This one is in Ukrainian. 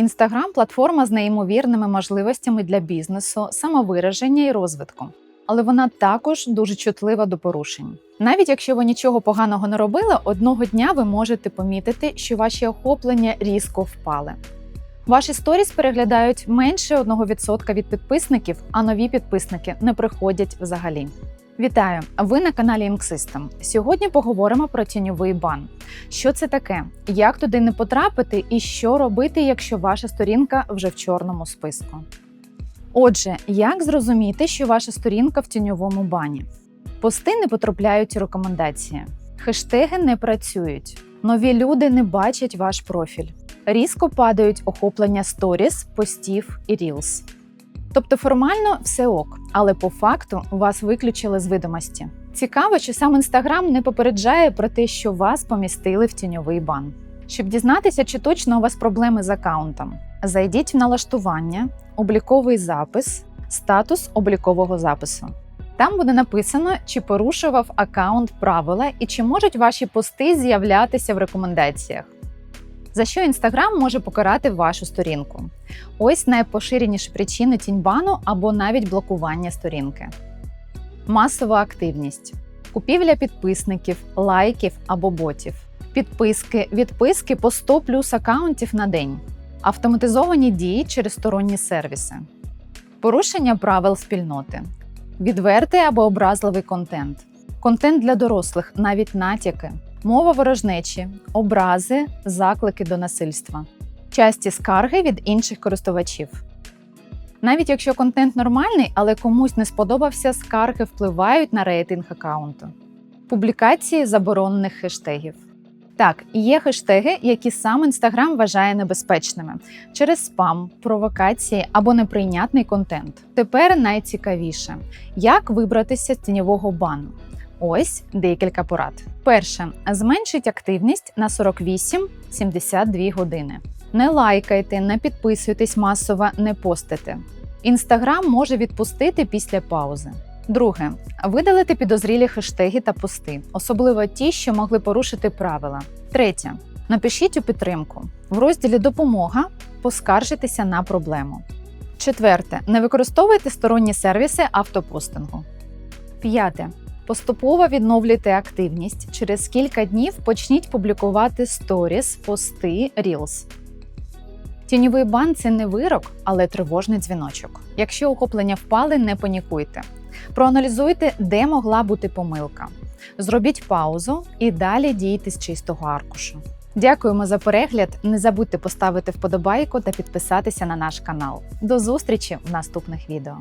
Інстаграм платформа з неймовірними можливостями для бізнесу, самовираження і розвитку. Але вона також дуже чутлива до порушень. Навіть якщо ви нічого поганого не робили, одного дня ви можете помітити, що ваші охоплення різко впали. Ваші сторіс переглядають менше 1% від підписників, а нові підписники не приходять взагалі. Вітаю! Ви на каналі Inksystem. Сьогодні поговоримо про тіньовий бан. Що це таке? Як туди не потрапити, і що робити, якщо ваша сторінка вже в чорному списку? Отже, як зрозуміти, що ваша сторінка в тіньовому бані? Пости не потрапляють у рекомендації, хештеги не працюють, нові люди не бачать ваш профіль, різко падають охоплення сторіс, постів і рілс. Тобто формально все ок, але по факту вас виключили з видимості. Цікаво, що сам інстаграм не попереджає про те, що вас помістили в тіньовий бан. Щоб дізнатися, чи точно у вас проблеми з аккаунтом, зайдіть в налаштування, обліковий запис, статус облікового запису. Там буде написано, чи порушував аккаунт правила і чи можуть ваші пости з'являтися в рекомендаціях. За що Інстаграм може покарати вашу сторінку? Ось найпоширеніші причини тіньбану або навіть блокування сторінки. Масова активність, купівля підписників, лайків або ботів, підписки, відписки по 100 плюс акаунтів на день, автоматизовані дії через сторонні сервіси, порушення правил спільноти, відвертий або образливий контент, контент для дорослих, навіть натяки, мова ворожнечі, образи, заклики до насильства, часті скарги від інших користувачів. Навіть якщо контент нормальний, але комусь не сподобався, скарги впливають на рейтинг аккаунту. Публікації заборонених хештегів. Так, є хештеги, які сам Інстаграм вважає небезпечними через спам, провокації або неприйнятний контент. Тепер найцікавіше, як вибратися з тіньового бану. Ось декілька порад. Перше, зменшить активність на 48-72 години. Не лайкайте, не підписуйтесь масово, не постите. Інстаграм може відпустити після паузи. Друге, видалити підозрілі хештеги та пости, особливо ті, що могли порушити правила. Третє, напишіть у підтримку. В розділі Допомога поскаржитися на проблему. Четверте, не використовуйте сторонні сервіси автопостингу. П'яте. Поступово відновлюйте активність. Через кілька днів почніть публікувати сторіс, пости, рілс. Тіньовий бан це не вирок, але тривожний дзвіночок. Якщо охоплення впали, не панікуйте. Проаналізуйте, де могла бути помилка. Зробіть паузу і далі дійте з чистого аркушу. Дякуємо за перегляд. Не забудьте поставити вподобайку та підписатися на наш канал. До зустрічі в наступних відео.